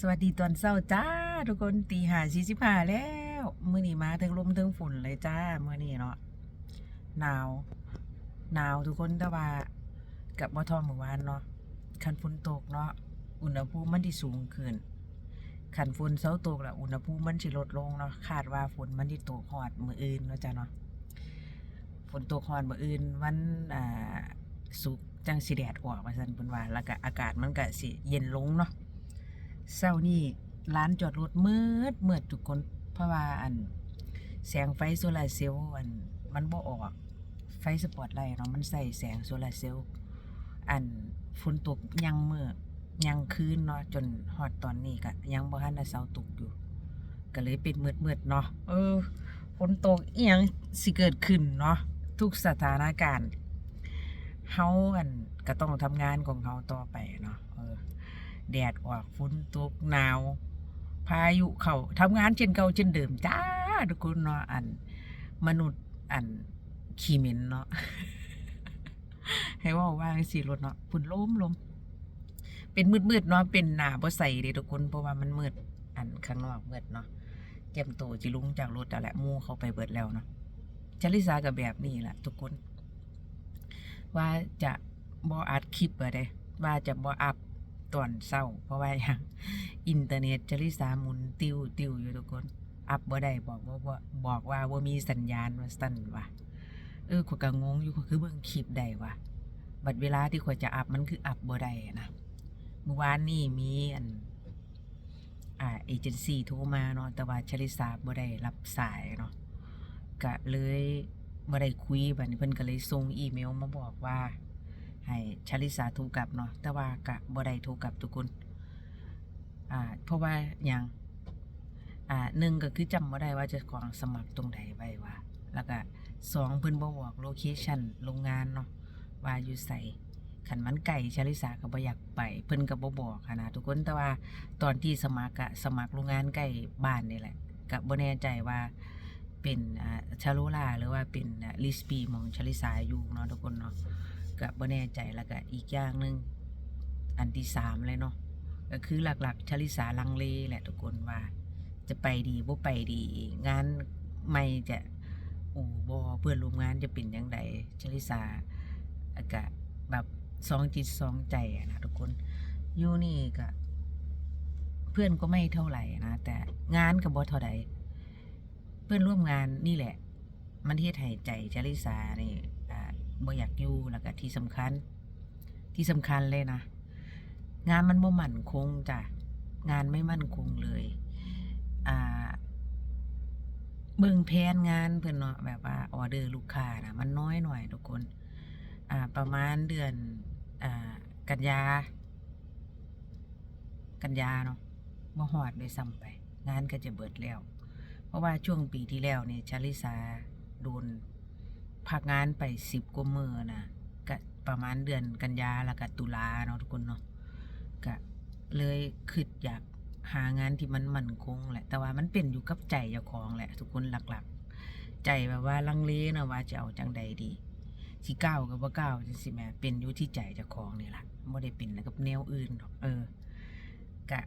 สวัสดีตอนเช้าจ้า ทุกคนตีหาสี่สิบห้าแล้วมื่อนี้มาถึงลมถึงฝุ่นเลยจ้ามื่อนี้เนาะหนาวหนาวทุกคนแต่ว่ากับบ่ทอเมื่อวานเนาะคันฝนตกเนาะอุณหภูมิมันที่สูงขึ้นคันฝนเช้าตกแล้วอุณหภูมิมันสิลดลงเนาะคาดว่าฝนมันที่ตกฮอดมืออื่นเนาะจ้าเนาะฝนตกฮอดมืออื่นวันอ่าสุกจังสิแดดออกว่าซั่นเพิ่นว่าแล้วก็อากาศมันก็สิเย็นลงเนาะ เช้านี่ร้านจอดรถมืดมืดทุกคน เพราะว่าอันแสงไฟโซลาเซลล์อันมันบ่ออก ไฟสปอตไลท์เนาะมันใส่แสงโซลาเซลล์อันฝนตกยังมืดยังคืนเนาะจนฮอดตอนนี้ก็ยังบ่ทันได้เช้าตกอยู่ ก็เลยเป็นมืดๆเนาะเออฝนตกอีหยังสิเกิดขึ้นเนาะทุกสถานการณ์เฮาอันก็ต้องทำงานของเฮาต่อไปเนาะเออ แดดออกฝนตกหนาว พายุเข้าทำงานเช่นเก่าเช่นเดิมจ้าทุกคนเนาะอันมนุษย์อันขี้เหม็นเนาะให้ว่าว่าสิรถเนาะฝุ่นล้มลมเป็นมืดๆเนาะเป็นหนาบ่ใสเด้ทุกคนเพราะว่ามันมืดอันข้างนอกมืดเนาะเตรียมตัวจิลุงจากรถแล้วแหละมูเขาไปเบิดแล้วเนาะจริสากับแบบนี้แหละทุกคน ว่าจะบ่อัดคลิปอะเด้ว่าจะบ่อัพ ตอนเศร้า เพราะว่าอย่างอินเทอร์เน็ตจริสาหมุนติวติวอยู่ทุกคน อัพบ่ได้บอกว่าบอกว่าว่ามีสัญญาณว่าสั่นว่ะเออข้อยก็งงอยู่ข้อยคือเบิ่งคลิปได้ว่ะบัดเวลาที่ข้อยจะอัพมันคืออัพบ่ได้นะเมื่อวานนี้มีอันอ่าเอเจนซี่โทรมาเนาะแต่ว่าชลิสาบ่ได้รับสายเนาะก็เลยบ่ได้คุยบัดนี้เพิ่นก็เลยส่งอีเมลมาบอกว่า ให้ชาลิสาโทรกลับเนาะแต่ว่ากะบ่ได้โทรกลับทุกคนอ่าเพราะว่าอย่างอ่าหนึ่งก็คือจำบ่ได้ว่าจะของสมัครตรงใดไว้ว่าแล้วก็สองเพิ่นบ่บอกโลเคชันโรงงานเนาะว่าอยู่ไสขันมันไก่ชาลิสาก็บ่อยากไป เพิ่นก็บ่บอกนะทุกคนแต่ว่าตอนที่สมัครอะสมัครโรงงานใกล้บ้านนี่แหละก็บ่แน่ใจว่า เป็นชาโลลาหรือว่าเป็นลิสปีของชลิสาอยู่เนาะทุกคนเนาะก็บ่แน่ใจแล้วก็อีกอย่างหนึ่งอันที่สามเลยเนาะก็คือหลักๆชลิสาลังเลแหละทุกคนว่า จะไปดีบ่ไปดีงานไม่จะโอ้บ่เพื่อนร่วมงานจะเป็นยังไงชลิสาอากาแบบสองจิตสองใจนะทุกคนอยู่นี่ก็เพื่อนก็ไม่เท่าไหร่นะแต่งานก็บ่เท่าใด เพื่อนร่วมงานนี่แหละ มันเฮ็ดให้ใจชลิสานี่บ่อยากอยู่แล้วก็ที่สำคัญ ที่สำคัญเลยนะ งานมันบ่มั่นคงจ้ะงานไม่มั่นคงเลยอ่าเบิ่งแผนงานเพิ่นเนาะแบบว่าออเดอร์ลูกค้านะมันน้อยหน่อยทุกคนอ่าประมาณเดือนอ่ากันยา กันยาเนาะบ่ฮอดด้วยซ้ำไป งานก็จะเบิดแล้ว ราะว่าช่วงปีที่แล้วเนี่ยชาลิสาโดนพักงานไปสิบกว่ามือนะก็ประมาณเดือนกันยาแล้วก็ตุลาเนาะทุกคนเนาะก็เลยคิดอยากหางานที่มันมั่นคงแหละ แต่ว่ามันเป็นอยู่กับใจเจ้าของแหละ ทุกคนหลักๆ ใจแบบว่าลังเลนะว่าจะเอาจังใดดีสิก้าวกับว่าก้าวจังสิแม่เป็นอยู่ที่ใจเจ้าของนี่แหละไม่ได้เป็นกับแนวอื่นหรอกเออกะ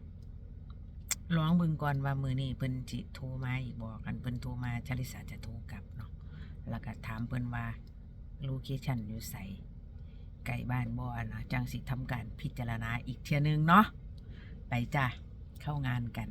ร้องเบิ่งก่อนว่ามือนี่เพิ่นจิโทรมาอีกบอกกันเพิ่นโทรมาชลิสาจะโทรกลับเนาะแล้วก็ถามเพิ่นว่าลูเคชันอยู่ใส่ไก่บ้านบ่อนะจังสิทำการพิจารณาอีกเทียนึงเนาะไปจ้ะเข้างานกัน